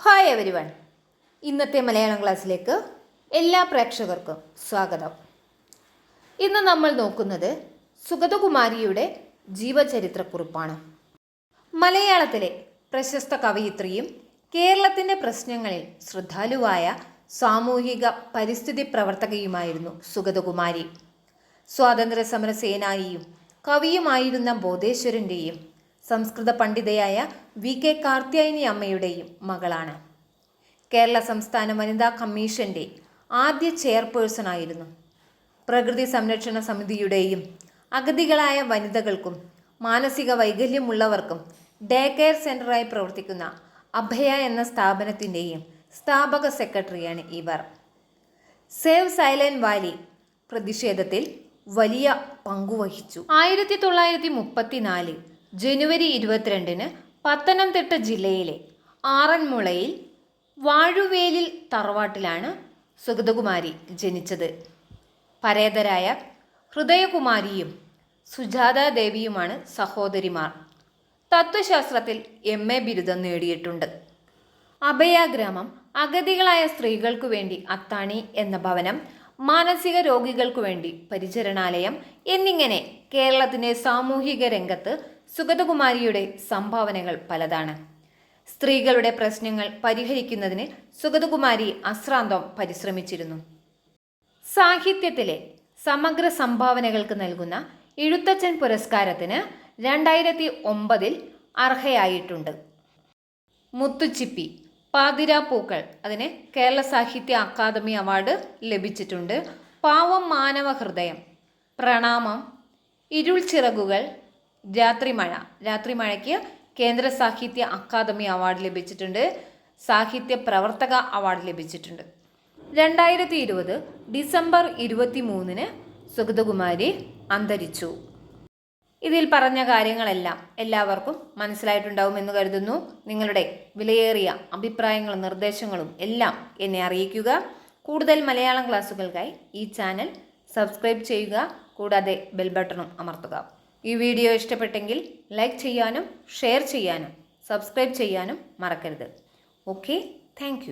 Hi every one ഇന്നത്തെ മലയാളം ക്ലാസ്സിലേക്ക് എല്ലാ പ്രേക്ഷകർക്കും സ്വാഗതം. ഇന്ന് നമ്മൾ നോക്കുന്നത് സുഗതകുമാരിയുടെ ജീവചരിത്രക്കുറിപ്പാണ്. മലയാളത്തിലെ പ്രശസ്ത കവയിത്രിയും കേരളത്തിന്റെ പ്രശ്നങ്ങളിൽ ശ്രദ്ധാലുവായ സാമൂഹിക പരിസ്ഥിതി പ്രവർത്തകയുമായിരുന്നു സുഗതകുമാരി. സ്വാതന്ത്ര്യ സമര സേനാനിയും കവിയുമായിരുന്ന ബോധേശ്വരന്റെയും സംസ്കൃത പണ്ഡിതയായ വി കെ കാർത്യായനി അമ്മയുടെയും മകളാണ്. കേരള സംസ്ഥാന വനിതാ കമ്മീഷന്റെ ആദ്യ ചെയർപേഴ്സൺ ആയിരുന്നു പ്രകൃതി സംരക്ഷണ സമിതിയുടെയും അഗതികളായ വനിതകൾക്കും മാനസിക വൈകല്യമുള്ളവർക്കും ഡേ കെയർ സെന്ററായി പ്രവർത്തിക്കുന്ന അഭയ എന്ന സ്ഥാപനത്തിന്റെയും സ്ഥാപക സെക്രട്ടറിയാണ് ഇവർ. സേവ് സൈലന്റ് വാലി പ്രതിഷേധത്തിൽ വലിയ പങ്കുവഹിച്ചു. ആയിരത്തി തൊള്ളായിരത്തി മുപ്പത്തിനാല് ജനുവരി ഇരുപത്തിരണ്ടിന് പത്തനംതിട്ട ജില്ലയിലെ ആറന്മുളയിൽ വാഴുവേലിൽ തറവാട്ടിലാണ് സുഗതകുമാരി ജനിച്ചത്. പരേതരായ ഹൃദയകുമാരിയും സുജാതാദേവിയുമാണ് സഹോദരിമാർ. തത്വശാസ്ത്രത്തിൽ എം എ ബിരുദം നേടിയിട്ടുണ്ട്. അഭയാഗ്രാമം അഗതികളായ സ്ത്രീകൾക്കു വേണ്ടി അത്താണി എന്ന ഭവനം മാനസിക രോഗികൾക്കു വേണ്ടി പരിചരണാലയം എന്നിങ്ങനെ കേരളത്തിന്റെ സാമൂഹിക രംഗത്ത് സുഗതകുമാരിയുടെ സംഭാവനകൾ പലതാണ്. സ്ത്രീകളുടെ പ്രശ്നങ്ങൾ പരിഹരിക്കുന്നതിന് സുഗതകുമാരി അശ്രാന്തം പരിശ്രമിച്ചിരുന്നു. സാഹിത്യത്തിലെ സമഗ്ര സംഭാവനകൾക്ക് നൽകുന്ന എഴുത്തച്ഛൻ പുരസ്കാരത്തിന് രണ്ടായിരത്തി ഒമ്പതിൽ അർഹയായിട്ടുണ്ട്. മുത്തുച്ചിപ്പി പാതിരാപ്പൂക്കൾ അതിന് കേരള സാഹിത്യ അക്കാദമി അവാർഡ് ലഭിച്ചിട്ടുണ്ട്. പാവം മാനവ ഹൃദയം പ്രണാമം ഇരുൾ ചിറകുകൾ രാത്രിമഴ മഴയ്ക്ക് കേന്ദ്ര സാഹിത്യ അക്കാദമി അവാർഡ് ലഭിച്ചിട്ടുണ്ട്. സാഹിത്യ പ്രവർത്തക അവാർഡ് ലഭിച്ചിട്ടുണ്ട്. രണ്ടായിരത്തി ഇരുപത് ഡിസംബർ ഇരുപത്തി മൂന്നിന് സുഗതകുമാരി അന്തരിച്ചു. ഇതിൽ പറഞ്ഞ കാര്യങ്ങളെല്ലാം എല്ലാവർക്കും മനസ്സിലായിട്ടുണ്ടാവുമെന്ന് കരുതുന്നു. നിങ്ങളുടെ വിലയേറിയ അഭിപ്രായങ്ങളും നിർദ്ദേശങ്ങളും എല്ലാം എന്നെ അറിയിക്കുക. കൂടുതൽ മലയാളം ക്ലാസ്സുകൾക്കായി ഈ ചാനൽ സബ്സ്ക്രൈബ് ചെയ്യുക. കൂടാതെ ബെൽ ബട്ടണും അമർത്തുക. ഈ വീഡിയോ ഇഷ്ടപ്പെട്ടെങ്കിൽ ലൈക്ക് ചെയ്യാനും ഷെയർ ചെയ്യാനും സബ്സ്ക്രൈബ് ചെയ്യാനും മറക്കരുത്. Okay thank